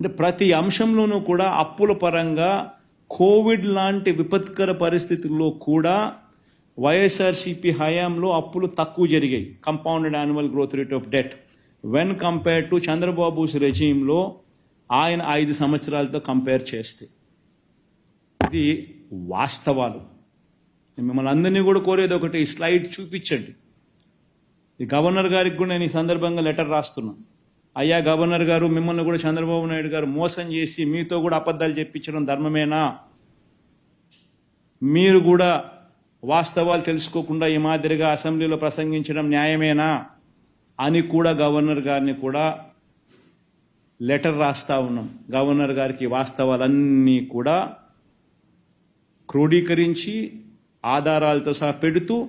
అంటే ప్రతి అంశంలోనూ కూడా అప్పుల పరంగా కోవిడ్ లాంటి విపత్కర పరిస్థితుల్లో కూడా వైఎస్ఆర్సీపీ హయాంలో అప్పులు తక్కువ జరిగాయి. Compounded annual growth rate of debt when compare to Chandrababu's రెజీంలో ఆయన ఐదు సంవత్సరాలతో కంపేర్ చేస్తే. ఇది వాస్తవాలు. మిమ్మల్ని అందరినీ కూడా కోరేది ఒకటి ఈ స్లైడ్ చూపించండి. ఈ గవర్నర్ గారికి కూడా నేను ఈ సందర్భంగా లెటర్ రాస్తున్నాను. అయ్యా గవర్నర్ గారు మిమ్మల్ని కూడా చంద్రబాబు నాయుడు గారు మోసం చేసి మీతో కూడా అబద్ధాలు చెప్పించడం ధర్మమేనా? మీరు కూడా వాస్తవాలు తెలుసుకోకుండా ఈ మాదిరిగా అసెంబ్లీలో ప్రసంగించడం న్యాయమేనా? అని కూడా గవర్నర్ గారిని కూడా లెటర్ రాస్తా ఉన్నాం. గవర్నర్ గారికి వాస్తవాలన్నీ కూడా క్రోడీకరించి ఆధారాలతో సహా పెడుతూ